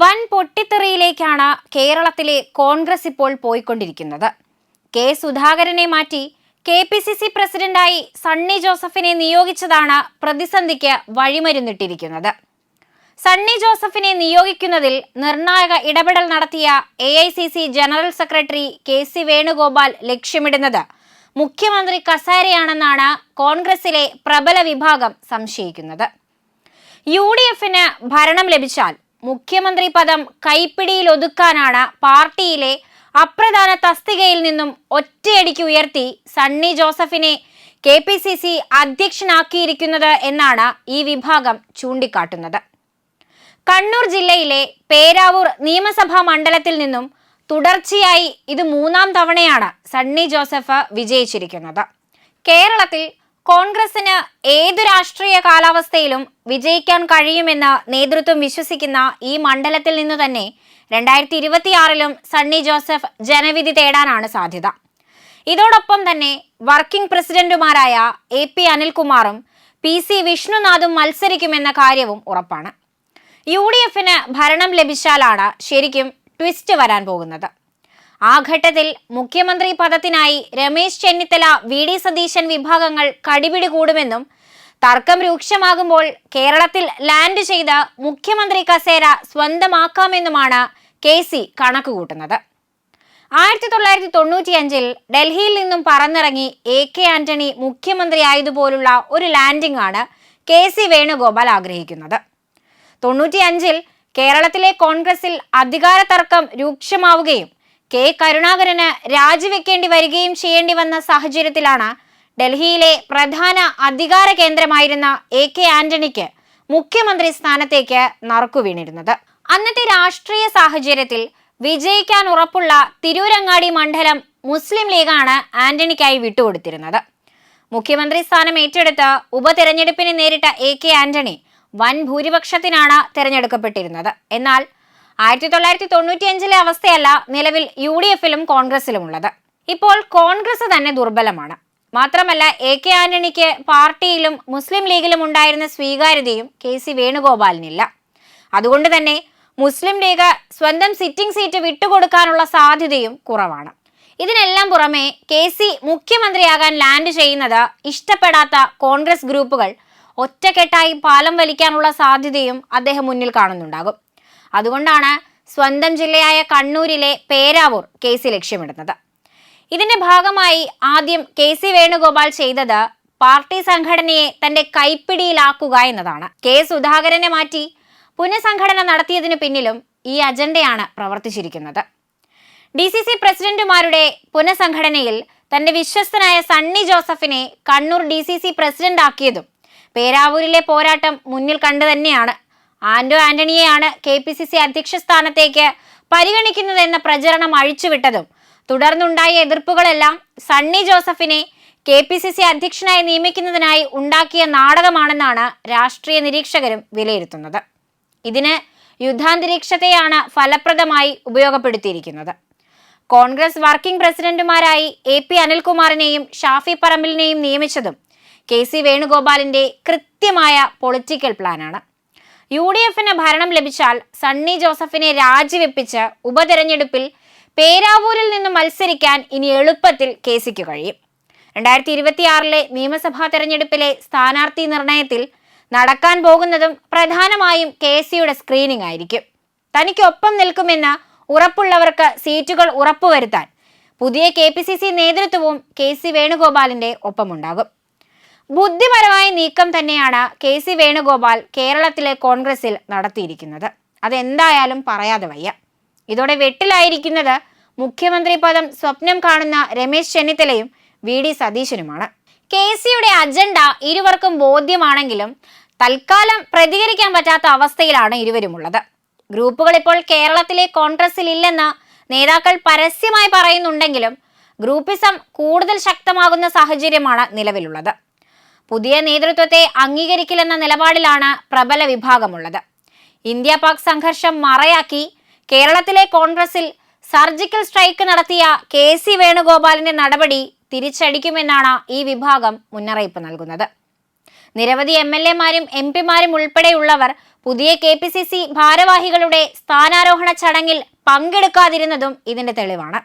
വൻ പൊട്ടിത്തെറിയിലേക്കാണ് കേരളത്തിലെ കോൺഗ്രസ് ഇപ്പോൾ പോയിക്കൊണ്ടിരിക്കുന്നത്. കെ സുധാകരനെ മാറ്റി കെ പി സി സി പ്രസിഡന്റായി സണ്ണി ജോസഫിനെ നിയോഗിച്ചതാണ് പ്രതിസന്ധിക്ക് വഴിമരുന്നിട്ടിരിക്കുന്നത്. സണ്ണി ജോസഫിനെ നിയോഗിക്കുന്നതിൽ നിർണായക ഇടപെടൽ നടത്തിയ A I C C general secretary K C Venugopal ലക്ഷ്യമിടുന്നത് മുഖ്യമന്ത്രി കസേരയാണെന്നാണ് കോൺഗ്രസിലെ പ്രബല വിഭാഗം സംശയിക്കുന്നത്. യു ഡി എഫിന് ഭരണം ലഭിച്ചാൽ മുഖ്യമന്ത്രി പദം കൈപ്പിടിയിൽ ഒതുക്കാനാണ് പാർട്ടിയിലെ അപ്രധാന തസ്തികയിൽ നിന്നും ഒറ്റയടിക്ക് ഉയർത്തി സണ്ണി ജോസഫിനെ കെ പി സി സി അധ്യക്ഷനാക്കിയിരിക്കുന്നത് എന്നാണ് ഈ വിഭാഗം ചൂണ്ടിക്കാട്ടുന്നത്. കണ്ണൂർ ജില്ലയിലെ പേരാവൂർ നിയമസഭാ മണ്ഡലത്തിൽ നിന്നും തുടർച്ചയായി ഇത് മൂന്നാം തവണയാണ് സണ്ണി ജോസഫ് വിജയിച്ചിരിക്കുന്നത്. കേരളത്തിൽ കോൺഗ്രസിന് ഏതു രാഷ്ട്രീയ കാലാവസ്ഥയിലും വിജയിക്കാൻ കഴിയുമെന്ന് നേതൃത്വം വിശ്വസിക്കുന്ന ഈ മണ്ഡലത്തിൽ നിന്നു തന്നെ രണ്ടായിരത്തി ഇരുപത്തിയാറിലും സണ്ണി ജോസഫ് ജനവിധി തേടാനാണ് സാധ്യത. ഇതോടൊപ്പം തന്നെ വർക്കിംഗ് പ്രസിഡന്റുമാരായ എ പി അനിൽകുമാറും പി സി വിഷ്ണുനാഥും മത്സരിക്കുമെന്ന കാര്യവും ഉറപ്പാണ്. യു ഡി എഫിന് ഭരണം ലഭിച്ചാലാണ് ശരിക്കും ട്വിസ്റ്റ് വരാൻ പോകുന്നത്. ആ ഘട്ടത്തിൽ മുഖ്യമന്ത്രി പദത്തിനായി രമേശ് ചെന്നിത്തല വി ഡി സതീശൻ വിഭാഗങ്ങൾ കടിപിടി കൂടുമെന്നും തർക്കം രൂക്ഷമാകുമ്പോൾ കേരളത്തിൽ ലാൻഡ് ചെയ്ത മുഖ്യമന്ത്രി കസേര സ്വന്തമാക്കാമെന്നുമാണ് കെ സി കണക്കുകൂട്ടുന്നത്. ആയിരത്തി തൊള്ളായിരത്തി തൊണ്ണൂറ്റിയഞ്ചിൽ ഡൽഹിയിൽ നിന്നും പറന്നിറങ്ങി എ കെ ആന്റണി മുഖ്യമന്ത്രിയായതുപോലുള്ള ഒരു ലാൻഡിംഗ് ആണ് കെ സി വേണുഗോപാൽ ആഗ്രഹിക്കുന്നത്. തൊണ്ണൂറ്റിയഞ്ചിൽ കേരളത്തിലെ കോൺഗ്രസിൽ അധികാര തർക്കം രൂക്ഷമാവുകയും കെ കരുണാകരന് രാജിവെക്കേണ്ടി വരികയും ചെയ്യേണ്ടി വന്ന സാഹചര്യത്തിലാണ് ഡൽഹിയിലെ പ്രധാന അധികാര കേന്ദ്രമായിരുന്ന എ കെ ആന്റണിക്ക് മുഖ്യമന്ത്രി സ്ഥാനത്തേക്ക് നറുക്കു വീണിരുന്നത്. അന്നത്തെ രാഷ്ട്രീയ സാഹചര്യത്തിൽ വിജയിക്കാൻ ഉറപ്പുള്ള തിരൂരങ്ങാടി മണ്ഡലം മുസ്ലിം ലീഗാണ് ആന്റണിക്കായി വിട്ടുകൊടുത്തിരുന്നത്. മുഖ്യമന്ത്രി സ്ഥാനം ഏറ്റെടുത്ത് ഉപതെരഞ്ഞെടുപ്പിനെ നേരിട്ട എ കെ ആന്റണി വൻ ഭൂരിപക്ഷത്തിനാണ് തെരഞ്ഞെടുക്കപ്പെട്ടിരുന്നത്. എന്നാൽ ആയിരത്തി തൊള്ളായിരത്തി തൊണ്ണൂറ്റിയഞ്ചിലെ അവസ്ഥയല്ല നിലവിൽ യു ഡി എഫിലും കോൺഗ്രസിലും ഉള്ളത്. ഇപ്പോൾ കോൺഗ്രസ് തന്നെ ദുർബലമാണ്. മാത്രമല്ല എ കെ ആന്റണിക്ക് പാർട്ടിയിലും മുസ്ലിം ലീഗിലും ഉണ്ടായിരുന്ന സ്വീകാര്യതയും കെ സി വേണുഗോപാലിനില്ല. അതുകൊണ്ട് തന്നെ മുസ്ലിം ലീഗ് സ്വന്തം സിറ്റിംഗ് സീറ്റ് വിട്ടുകൊടുക്കാനുള്ള സാധ്യതയും കുറവാണ്. ഇതിനെല്ലാം പുറമെ കെ സി മുഖ്യമന്ത്രിയാകാൻ ലാൻഡ് ചെയ്യുന്നത് ഇഷ്ടപ്പെടാത്ത കോൺഗ്രസ് ഗ്രൂപ്പുകൾ ഒറ്റക്കെട്ടായി പാലം വലിക്കാനുള്ള സാധ്യതയും അദ്ദേഹം മുന്നിൽ കാണുന്നുണ്ടാകും. അതുകൊണ്ടാണ് സ്വന്തം ജില്ലയായ കണ്ണൂരിലെ പേരാവൂർ കേസ് ലക്ഷ്യമിടുന്നത്. ഇതിന്റെ ഭാഗമായി ആദ്യം കെ സി വേണുഗോപാൽ ചെയ്തത് പാർട്ടി സംഘടനയെ തന്റെ കൈപ്പിടിയിലാക്കുക എന്നതാണ്. കെ സുധാകരനെ മാറ്റി പുനഃസംഘടന നടത്തിയതിനു പിന്നിലും ഈ അജണ്ടയാണ് പ്രവർത്തിച്ചിരിക്കുന്നത്. ഡി സി സി പ്രസിഡന്റുമാരുടെ പുനഃസംഘടനയിൽ തന്റെ വിശ്വസ്തനായ സണ്ണി ജോസഫിനെ Kannur D C C president ആക്കിയതും പേരാവൂരിലെ പോരാട്ടം മുന്നിൽ കണ്ടു തന്നെയാണ്. ആന്റോ ആന്റണിയെയാണ് കെ പി സി സി അധ്യക്ഷ സ്ഥാനത്തേക്ക് പരിഗണിക്കുന്നതെന്ന പ്രചരണം അഴിച്ചുവിട്ടതും തുടർന്നുണ്ടായ എതിർപ്പുകളെല്ലാം സണ്ണി ജോസഫിനെ കെ പി സി സി അധ്യക്ഷനായി നിയമിക്കുന്നതിനായി ഉണ്ടാക്കിയ നാടകമാണെന്നാണ് രാഷ്ട്രീയ നിരീക്ഷകരും വിലയിരുത്തുന്നത്. ഇതിന് യുദ്ധാന്തരീക്ഷത്തെയാണ് ഫലപ്രദമായി ഉപയോഗപ്പെടുത്തിയിരിക്കുന്നത്. കോൺഗ്രസ് വർക്കിംഗ് പ്രസിഡന്റുമാരായി എ പി അനിൽകുമാറിനെയും ഷാഫി പറമ്പിലിനെയും നിയമിച്ചതും കെ സി വേണുഗോപാലിന്റെ കൃത്യമായ പൊളിറ്റിക്കൽ പ്ലാനാണ്. യു ഡി എഫിന് ഭരണം ലഭിച്ചാൽ സണ്ണി ജോസഫിനെ രാജിവെപ്പിച്ച് ഉപതെരഞ്ഞെടുപ്പിൽ പേരാവൂരിൽ നിന്ന് മത്സരിക്കാൻ ഇനി എളുപ്പത്തിൽ കെ സിക്ക് കഴിയും. രണ്ടായിരത്തി ഇരുപത്തിയാറിലെ നിയമസഭാ തെരഞ്ഞെടുപ്പിലെ സ്ഥാനാർത്ഥി നിർണയത്തിൽ നടക്കാൻ പോകുന്നതും പ്രധാനമായും കെ സിയുടെ സ്ക്രീനിംഗ് ആയിരിക്കും. തനിക്കൊപ്പം നിൽക്കുമെന്ന് ഉറപ്പുള്ളവർക്ക് സീറ്റുകൾ ഉറപ്പുവരുത്താൻ പുതിയ കെ പി സി സി നേതൃത്വവും കെ സി വേണുഗോപാലിന്റെ ഒപ്പമുണ്ടാകും. ബുദ്ധിപരമായ നീക്കം തന്നെയാണ് കെ സി വേണുഗോപാൽ കേരളത്തിലെ കോൺഗ്രസിൽ നടത്തിയിരിക്കുന്നത്. അതെന്തായാലും പറയാതെ വയ്യ. ഇതോടെ വെട്ടിലായിരിക്കുന്നത് മുഖ്യമന്ത്രി പദം സ്വപ്നം കാണുന്ന രമേശ് ചെന്നിത്തലയും വി ഡി സതീശനുമാണ്. കെ സിയുടെ അജണ്ട ഇരുവർക്കും ബോധ്യമാണെങ്കിലും തൽക്കാലം പ്രതികരിക്കാൻ പറ്റാത്ത അവസ്ഥയിലാണ് ഇരുവരുമുള്ളത്. ഗ്രൂപ്പുകൾ ഇപ്പോൾ കേരളത്തിലെ കോൺഗ്രസിൽ ഇല്ലെന്ന് നേതാക്കൾ പരസ്യമായി പറയുന്നുണ്ടെങ്കിലും ഗ്രൂപ്പിസം കൂടുതൽ ശക്തമാകുന്ന സാഹചര്യമാണ് നിലവിലുള്ളത്. പുതിയ നേതൃത്വത്തെ അംഗീകരിക്കില്ലെന്ന നിലപാടിലാണ് പ്രബല വിഭാഗമുള്ളത്. ഇന്ത്യ പാക് സംഘർഷം മറയാക്കി കേരളത്തിലെ കോൺഗ്രസിൽ സർജിക്കൽ സ്ട്രൈക്ക് നടത്തിയ കെ സി വേണുഗോപാലിന്റെ നടപടി തിരിച്ചടിക്കുമെന്നാണ് ഈ വിഭാഗം മുന്നറിയിപ്പ് നൽകുന്നത്. നിരവധി എം എൽ എമാരും എം പിമാരും ഉൾപ്പെടെയുള്ളവർ പുതിയ കെ പി സി സി ഭാരവാഹികളുടെ സ്ഥാനാരോഹണ ചടങ്ങിൽ പങ്കെടുക്കാതിരുന്നതും ഇതിന്റെ തെളിവാണ്.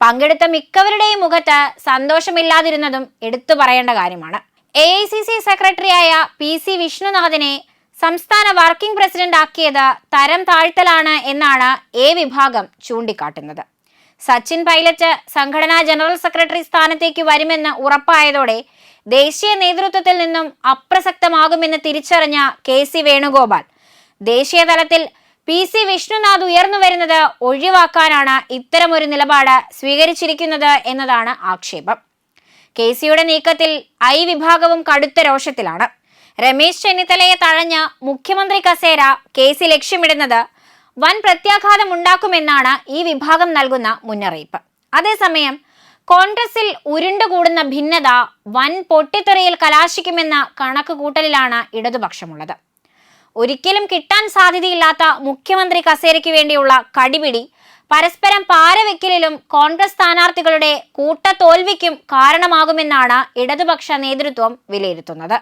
പങ്കെടുത്ത മിക്കവരുടെയും മുഖത്ത് സന്തോഷമില്ലാതിരുന്നതും എടുത്തു പറയേണ്ട കാര്യമാണ്. എ ഐ സി സി സെക്രട്ടറിയായ പി സി വിഷ്ണുനാഥിനെ സംസ്ഥാന വർക്കിംഗ് പ്രസിഡന്റ് ആക്കിയത് തരം താഴ്ത്തലാണ് എന്നാണ് എ വിഭാഗം ചൂണ്ടിക്കാട്ടുന്നത്. സച്ചിൻ പൈലറ്റ് സംഘടനാ ജനറൽ സെക്രട്ടറി സ്ഥാനത്തേക്ക് വരുമെന്ന് ഉറപ്പായതോടെ ദേശീയ നേതൃത്വത്തിൽ നിന്നും അപ്രസക്തമാകുമെന്ന് തിരിച്ചറിഞ്ഞ കെ സി വേണുഗോപാൽ. ദേശീയ തലത്തിൽ പി സി വിഷ്ണുനാഥ് ഉയർന്നു വരുന്നത് ഒഴിവാക്കാനാണ് ഇത്തരമൊരു നിലപാട് സ്വീകരിച്ചിരിക്കുന്നത് എന്നതാണ് ആക്ഷേപം. കെ സിയുടെ നീക്കത്തിൽ ഐ വിഭാഗവും കടുത്ത രോഷത്തിലാണ്. രമേശ് ചെന്നിത്തലയെ തഴഞ്ഞ മുഖ്യമന്ത്രി കസേര കേസ് ലക്ഷ്യമിടുന്നത് വൻ പ്രത്യാഘാതം ഉണ്ടാക്കുമെന്നാണ് ഈ വിഭാഗം നൽകുന്ന മുന്നറിയിപ്പ്. അതേസമയം കോൺഗ്രസിൽ ഉരുണ്ടുകൂടുന്ന ഭിന്നത വൻ പൊട്ടിത്തെറിയിൽ കലാശിക്കുമെന്ന കണക്ക് കൂട്ടലിലാണ് ഇടതുപക്ഷമുള്ളത്. ഒരിക്കലും കിട്ടാൻ സാധ്യതയില്ലാത്ത മുഖ്യമന്ത്രി കസേരയ്ക്ക് വേണ്ടിയുള്ള കടിപിടി പരസ്പരം പാരവെക്കലിലും കോൺഗ്രസ് സ്ഥാനാർത്ഥികളുടെ കൂട്ടത്തോൽവിക്കും കാരണമാകുമെന്നാണ് ഇടതുപക്ഷ നേതൃത്വം വിലയിരുത്തുന്നത്.